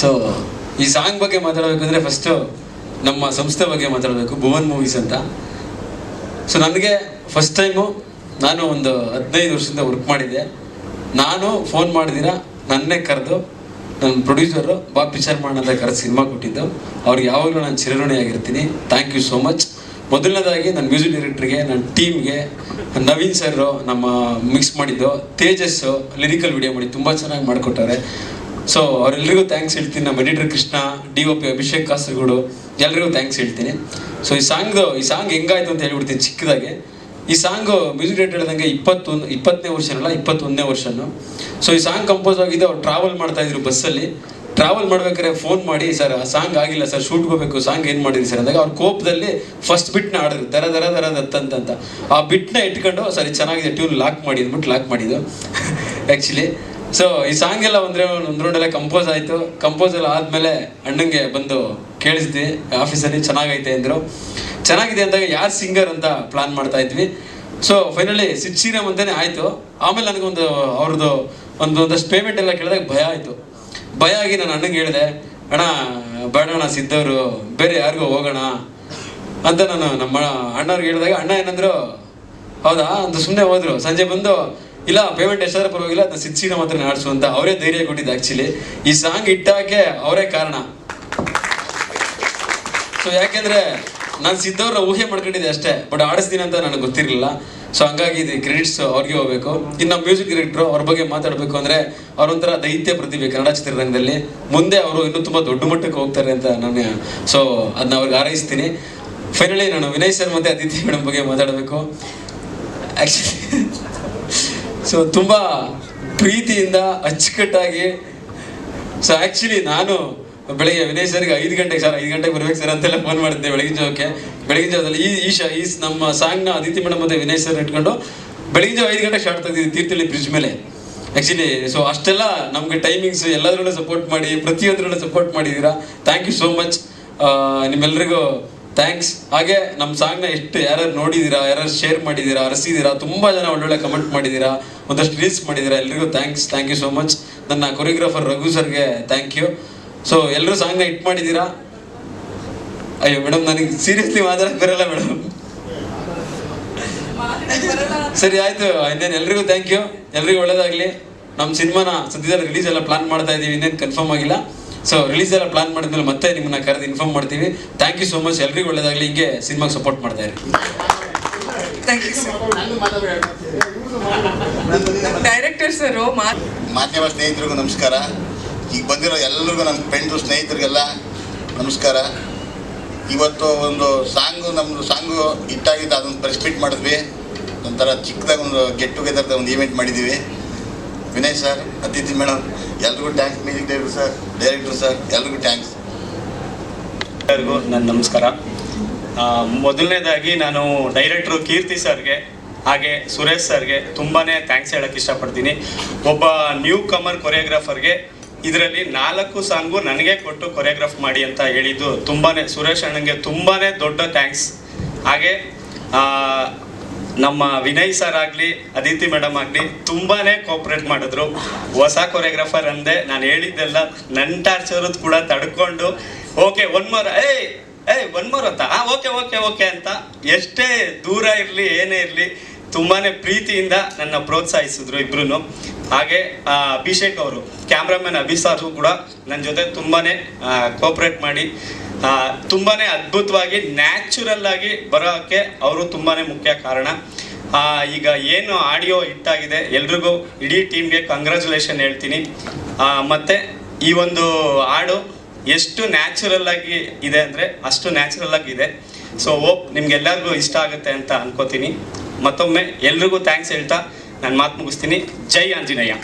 So ಈ song ಬಗ್ಗೆ ಮಾತಾಡಬೇಕಂದ್ರೆ first ನಮ್ಮ ಸಂಸ್ಥೆ ಬಗ್ಗೆ ಮಾತಾಡಬೇಕು, ಭುವನ್ ಮೂವೀಸ್ ಅಂತ. ಸೊ ನನಗೆ ಫಸ್ಟ್ ಟೈಮು ನಾನು ಒಂದು ಹದಿನೈದು ವರ್ಷದಿಂದ ವರ್ಕ್ ಮಾಡಿದ್ದೆ. ನಾನು ಫೋನ್ ಮಾಡಿದಿರ ನನ್ನೇ ಕರೆದು ನನ್ನ ಪ್ರೊಡ್ಯೂಸರು ಬಾ ಪಿಕ್ಚರ್ ಮಾಡೋಣ ಅಂತ ಕರೆದು ಸಿನಿಮಾ ಕೊಟ್ಟಿದ್ದು. ಅವ್ರಿಗೆ ಯಾವಾಗಲೂ ನಾನು ಚಿರಋಣಿಯಾಗಿರ್ತೀನಿ. ಥ್ಯಾಂಕ್ ಯು ಸೋ ಮಚ್ ಮೊದಲನೇದಾಗಿ ನನ್ನ ಮ್ಯೂಸಿಕ್ ಡೈರೆಕ್ಟ್ರಿಗೆ ನನ್ನ ಟೀಮ್ಗೆ ನವೀನ್ ಸರ್ ನಮ್ಮ ಮಿಕ್ಸ್ ಮಾಡಿದ್ದು ತೇಜಸ್ಸು ಲಿರಿಕಲ್ ವಿಡಿಯೋ ಮಾಡಿ ತುಂಬ ಚೆನ್ನಾಗಿ ಮಾಡಿಕೊಟ್ಟಾರೆ. ಸೊ ಅವರೆಲ್ಲರಿಗೂ ಥ್ಯಾಂಕ್ಸ್ ಹೇಳ್ತೀನಿ. ನಮ್ಮ editor Krishna D O P Abhishek Kasaragod ಎಲ್ಲರಿಗೂ ಥ್ಯಾಂಕ್ಸ್ ಹೇಳ್ತೀನಿ. ಸೊ ಈ ಸಾಂಗ್ದು ಈ ಸಾಂಗ್ ಹೆಂಗಾಯ್ತು ಅಂತ ಹೇಳ್ಬಿಡ್ತೀನಿ ಚಿಕ್ಕದಾಗೆ. ಈ ಸಾಂಗು ಮ್ಯೂಸಿಕ್ ಡೈರೆಕ್ಟರ್ ಹೇಳ್ದಂಗೆ ಇಪ್ಪತ್ತೊಂದು ಇಪ್ಪತ್ತನೇ ವರ್ಷನಲ್ಲ, ಇಪ್ಪತ್ತೊಂದನೇ ವರ್ಷನು ಸೊ ಈ ಸಾಂಗ್ ಕಂಪೋಸ್ ಆಗಿದ್ದು ಅವ್ರು ಟ್ರಾವೆಲ್ ಮಾಡ್ತಾ ಇದ್ರು ಬಸ್ಸಲ್ಲಿ ಟ್ರಾವೆಲ್ ಮಾಡ್ಬೇಕಾದ್ರೆ ಫೋನ್ ಮಾಡಿ, ಸರ್, ಆ ಸಾಂಗ್ ಆಗಿಲ್ಲ, ಸರ್ ಶೂಟ್ ಹೋಗ್ಬೇಕು ಸಾಂಗ್ ಏನು ಮಾಡಿದ್ರಿ ಸರ್? ಅಂದಾಗ ಅವ್ರ ಕೋಪದಲ್ಲಿ ಫಸ್ಟ್ ಬಿಟ್ನ ಆಡಿದ್ರು ದರ ದರ ದರ ದತ್ತಂತ ಆ ಬಿಟ್ನ ಇಟ್ಕೊಂಡು ಸರಿ, ಚೆನ್ನಾಗಿದೆ ಟ್ಯೂನ್ ಲಾಕ್ ಮಾಡಿ ಅಂದ್ಬಿಟ್ಟು ಲಾಕ್ ಮಾಡಿದ್ದು. ಆ್ಯಕ್ಚುಲಿ ಸೊ ಈ ಸಾಂಗ್ ಎಲ್ಲ ಒಂದ್ರೆ ಒಂದು ರೌಂಡೆಲ್ಲ ಕಂಪೋಸ್ ಆಯಿತು. ಕಂಪೋಸ್ ಎಲ್ಲ ಆದಮೇಲೆ ಅಣ್ಣಂಗೆ ಬಂದು ಕೇಳಿಸಿದ್ವಿ ಆಫೀಸಲ್ಲಿ ಚೆನ್ನಾಗೈತೆ, ಅಂದರು. ಚೆನ್ನಾಗಿದೆ ಅಂದಾಗ ಯಾರು ಸಿಂಗರ್ ಅಂತ ಪ್ಲಾನ್ ಮಾಡ್ತಾ ಇದ್ವಿ. ಸೊ ಫೈನಲಿ ಸಿಚ್ಚಿನ ಶ್ರೀರಾಮ್ ಆಯ್ತು. ಆಯಿತು ಆಮೇಲೆ ನನಗೊಂದು ಅವ್ರದ್ದು ಒಂದು ಒಂದಷ್ಟು ಪೇಮೆಂಟ್ ಎಲ್ಲ ಕೇಳಿದಾಗ ಭಯ ಆಯಿತು. ಭಯ ಆಗಿ ನಾನು ಅಣ್ಣಂಗೆ ಹೇಳಿದೆ, ಅಣ್ಣ, ಬೇಡ ಅಣ್ಣ, ಸಿದ್ದವರು, ಬೇರೆ ಯಾರಿಗೂ ಹೋಗೋಣ. ಅಂತ ನಾನು ನಮ್ಮ ಅಣ್ಣವ್ರಿಗೆ ಹೇಳಿದಾಗ, ಅಣ್ಣ ಏನಂದ್ರು, ಹೌದಾ? ಅಂತ ಸುಮ್ಮನೆ ಹೋದ್ರು. ಸಂಜೆ ಬಂದು, ಇಲ್ಲ ಪೇಮೆಂಟ್ ಎಷ್ಟಾದ್ರೂ ಪರವಾಗಿಲ್ಲ, ಅದನ್ನ ಸಿದ್ಸಿನ ಮಾತ್ರ ಆಡಿಸು ಅಂತ ಅವರೇ ಧೈರ್ಯ ಕೊಟ್ಟಿದ್ದು ಆ್ಯಕ್ಚುಲಿ ಈ ಸಾಂಗ್ ಇಟ್ಟಾಕೆ ಅವರೇ ಕಾರಣ. ಸೊ ಯಾಕೆಂದ್ರೆ ನಾನು ಸಿದ್ದವ್ರ ಊಹೆ ಮಾಡ್ಕೊಂಡಿದ್ದೆ ಅಷ್ಟೇ ಬಟ್ ಆಡಿಸ್ತೀನಿ ಅಂತ ನನಗೆ ಗೊತ್ತಿರಲಿಲ್ಲ. ಸೊ ಹಂಗಾಗಿ ಇದು ಕ್ರೆಡಿಟ್ಸ್ ಅವ್ರಿಗೆ ಹೋಗ್ಬೇಕು. ಇನ್ನು ಮ್ಯೂಸಿಕ್ ಡೈರೆಕ್ಟ್ರು ಅವ್ರ ಬಗ್ಗೆ ಮಾತಾಡಬೇಕು ಅಂದರೆ ಅವರೊಂಥರ ದೈತ್ಯ ಪ್ರತಿಭೆ ಕನ್ನಡ ಚಿತ್ರರಂಗದಲ್ಲಿ. ಮುಂದೆ ಅವರು ಇನ್ನೂ ತುಂಬ ದೊಡ್ಡ ಮಟ್ಟಕ್ಕೆ ಹೋಗ್ತಾರೆ ಅಂತ ನಾನು ಸೊ ಅದನ್ನ ಅವ್ರಿಗೆ ಹಾರೈಸ್ತೀನಿ. ಫೈನಲಿ ನಾನು ವಿನಯ್ ಸರ್ ಮತ್ತು ಅದಿತಿ ಮೇಡಮ್ ಬಗ್ಗೆ ಮಾತಾಡಬೇಕು. ಆ್ಯಕ್ಚುಲಿ ಸೊ ತುಂಬ ಪ್ರೀತಿಯಿಂದ ಅಚ್ಚುಕಟ್ಟಾಗಿ ಸೊ ಆ್ಯಕ್ಚುಲಿ ನಾನು ಬೆಳಿಗ್ಗೆ ವಿನಯ್ ಸರ್ಗೆ ಐದು ಗಂಟೆಗೆ ಸರ್ ಐದು ಗಂಟೆಗೆ ಬರ್ಬೇಕು ಸರ್ ಅಂತೆಲ್ಲ ಫೋನ್ ಮಾಡಿದ್ದೆ ಬೆಳಗಿನ ಜಾವಕ್ಕೆ. ಬೆಳಗಿನ ಜಾವದಲ್ಲಿ ಈ ಈ ಈ ನಮ್ಮ ಸಾಂಗ್ನ ಅದಿತಿ ಮೇಡಮ್ ಮತ್ತೆ ವಿನಯ್ ಸರ್ ಇಟ್ಕೊಂಡು ಬೆಳಗಿನ ಜಾವ ಐದು ಗಂಟೆಗೆ ಸ್ಟಾರ್ಟ್ ತೆಗ್ದಿದ್ವಿ ತೀರ್ಥಹಳ್ಳಿ ಬ್ರಿಡ್ಜ್ ಮೇಲೆ. ಆ್ಯಕ್ಚುಲಿ ಸೊ ಅಷ್ಟೆಲ್ಲ ನಮಗೆ ಟೈಮಿಂಗ್ಸ್ ಎಲ್ಲದರಲ್ಲೂ ಸಪೋರ್ಟ್ ಮಾಡಿ, ಪ್ರತಿಯೊಂದರಲ್ಲೂ ಸಪೋರ್ಟ್ ಮಾಡಿದ್ದೀರಾ ಥ್ಯಾಂಕ್ ಯು ಸೋ ಮಚ್ ನಿಮ್ಮೆಲ್ಲರಿಗೂ ಥ್ಯಾಂಕ್ಸ್ ಹಾಗೆ ನಮ್ಮ ಸಾಂಗ್ನ ಎಷ್ಟು ಯಾರ್ಯಾರು ನೋಡಿದ್ದೀರಾ ಯಾರ್ಯಾರು ಶೇರ್ ಮಾಡಿದ್ದೀರಾ ಅರಸಿದ್ದೀರಾ ತುಂಬ ಜನ ಒಳ್ಳೊಳ್ಳೆ ಕಮೆಂಟ್ ಮಾಡಿದ್ದೀರಾ ಒಂದಷ್ಟು ರೀಲ್ಸ್ ಮಾಡಿದ್ದೀರಾ ಎಲ್ರಿಗೂ thanks thank you so much ನನ್ನ ಕೊರಿಯೋಗ್ರಾಫರ್ ರಘು ಸರ್ಗೆ ಥ್ಯಾಂಕ್ ಯು ಸೊ ಎಲ್ಲರೂ ಸಾಂಗ್ ಹಿಟ್ ಮಾಡಿದ್ದೀರಾ ಅಯ್ಯೋ ಮೇಡಮ್ ನನಗೆ ಸೀರಿಯಸ್ಲಿ ಮಾತಾಡಕ್ಕೆ ಬರಲ್ಲ ಮೇಡಮ್ ಸರಿ ಆಯ್ತು. ಇನ್ನೇನು ಎಲ್ರಿಗೂ ಥ್ಯಾಂಕ್ ಯು ಎಲ್ರಿಗೂ ಒಳ್ಳೇದಾಗಲಿ. ನಮ್ಮ ಸಿನಿಮಾನ ಸದ್ಯದಲ್ಲಿ ರಿಲೀಸ್ ಎಲ್ಲ ಪ್ಲಾನ್ ಮಾಡ್ತಾ ಇದ್ದೀವಿ. ಇನ್ನೇನು ಕನ್ಫರ್ಮ್ ಆಗಿಲ್ಲ. ಸೊ ರಿಲೀಸ್ ಎಲ್ಲ ಪ್ಲಾನ್ ಮಾಡಿದ್ಮೇಲೆ ಮತ್ತೆ ನಿಮ್ಮನ್ನ ಕರೆದು ಇನ್ಫಾರ್ಮ್ ಮಾಡ್ತೀವಿ. ಥ್ಯಾಂಕ್ ಯು ಸೋ ಮಚ್ ಎಲ್ರಿಗೂ ಒಳ್ಳೇದಾಗಲಿ. ಹಿಂಗೆ ಸಿನಿಮಾಗೆ ಸಪೋರ್ಟ್ ಮಾಡ್ತಾ ಇರಿ. Thank you sir director sir ಮಾತು ಮಾಧ್ಯಮ ಸ್ನೇಹಿತರಿಗೂ ನಮಸ್ಕಾರ. ಈಗ ಬಂದಿರೋ ಎಲ್ಲರಿಗೂ ನನ್ನ ಫ್ರೆಂಡ್ಸು ಸ್ನೇಹಿತರಿಗೆಲ್ಲ ನಮಸ್ಕಾರ. ಇವತ್ತು ಒಂದು ಸಾಂಗು ನಮ್ಮದು ಸಾಂಗು ಇಟ್ಟಾಗಿದ್ದು ಅದನ್ನು ಪ್ರೆಸ್ಪೀಟ್ ಮಾಡಿದ್ವಿ. ಒಂಥರ ಚಿಕ್ಕದಾಗಿ ಒಂದು ಗೆಟ್ ಟುಗೆದರ್ದ ಒಂದು ಈವೆಂಟ್ ಮಾಡಿದ್ದೀವಿ. ವಿನಯ್ ಸರ್ ಅತಿಥಿ ಮೇಡಮ್ ಎಲ್ರಿಗೂ thanks music director sir director sir ಎಲ್ರಿಗೂ ಟ್ಯಾಂಕ್ಸ್ ಎಲ್ಲರಿಗೂ ನನ್ನ ನಮಸ್ಕಾರ. ಮೊದಲನೇದಾಗಿ ನಾನು ಡೈರೆಕ್ಟ್ರು ಕೀರ್ತಿ ಸರ್ಗೆ ಹಾಗೆ ಸುರೇಶ್ ಸರ್ಗೆ ತುಂಬಾ ಥ್ಯಾಂಕ್ಸ್ ಹೇಳಕ್ಕೆ ಇಷ್ಟಪಡ್ತೀನಿ. ಒಬ್ಬ ನ್ಯೂ ಕಮರ್ ಕೊರಿಯೋಗ್ರಾಫರ್ಗೆ ಇದರಲ್ಲಿ ನಾಲ್ಕು ಸಾಂಗು ನನಗೆ ಕೊಟ್ಟು ಕೊರಿಯೋಗ್ರಾಫ್ ಮಾಡಿ ಅಂತ ಹೇಳಿದ್ದು ತುಂಬಾ ಸುರೇಶ್ ಅಣ್ಣಂಗೆ ತುಂಬಾ ದೊಡ್ಡ ಥ್ಯಾಂಕ್ಸ್. ಹಾಗೆ ನಮ್ಮ ವಿನಯ್ ಸರ್ ಆಗಲಿ, ಅದಿತಿ ಮೇಡಮ್ ಆಗಲಿ ತುಂಬಾ ಕೋಪ್ರೇಟ್ ಮಾಡಿದ್ರು. ಹೊಸ ಕೊರಿಯೋಗ್ರಾಫರ್ ಅಂದೆ, ನಾನು ಹೇಳಿದ್ದೆಲ್ಲ ನನ್ನ ಟಾರ್ಚರದ್ ಕೂಡ ತಡ್ಕೊಂಡು, ಓಕೆ ಒನ್ ಮೋರ್ ಏಯ್ ಏಯ್ ಒನ್ ಮೋರ್ ಅಂತ. ಹಾಂ ಓಕೆ ಓಕೆ ಓಕೆ ಅಂತ ಎಷ್ಟೇ ದೂರ ಇರಲಿ, ಏನೇ ಇರಲಿ ತುಂಬಾ ಪ್ರೀತಿಯಿಂದ ನನ್ನ ಪ್ರೋತ್ಸಾಹಿಸಿದ್ರು ಇಬ್ರು ಹಾಗೆ ಅಭಿಷೇಕ್ ಅವರು, ಕ್ಯಾಮ್ರಾಮನ್ ಅಭಿಸಾರು ಕೂಡ ನನ್ನ ಜೊತೆ ತುಂಬಾ ಕೋಪರೇಟ್ ಮಾಡಿ ತುಂಬಾ ಅದ್ಭುತವಾಗಿ ನ್ಯಾಚುರಲ್ ಆಗಿ ಬರೋಕ್ಕೆ ಅವರು ತುಂಬಾನೇ ಮುಖ್ಯ ಕಾರಣ. ಈಗ ಏನು ಆಡಿಯೋ ಹಿಟ್ಟಾಗಿದೆ, ಎಲ್ರಿಗೂ ಇಡೀ ಟೀಮ್ಗೆ ಕಂಗ್ರ್ಯಾಚುಲೇಷನ್ ಹೇಳ್ತೀನಿ. ಮತ್ತೆ ಈ ಒಂದು ಹಾಡು ಎಷ್ಟು ನ್ಯಾಚುರಲ್ ಆಗಿ ಇದೆ ಅಂದರೆ ಅಷ್ಟು ನ್ಯಾಚುರಲ್ ಆಗಿ ಇದೆ. ಸೊ ಹೋಪ್ ನಿಮ್ಗೆಲ್ಲರಿಗೂ ಇಷ್ಟ ಆಗುತ್ತೆ ಅಂತ ಅನ್ಕೋತೀನಿ. ಮತ್ತೊಮ್ಮೆ ಎಲ್ರಿಗೂ ಥ್ಯಾಂಕ್ಸ್ ಹೇಳ್ತಾ ನಾನು ಮಾತು ಮುಗಿಸ್ತೀನಿ. ಜೈ ಆಂಜನೇಯ.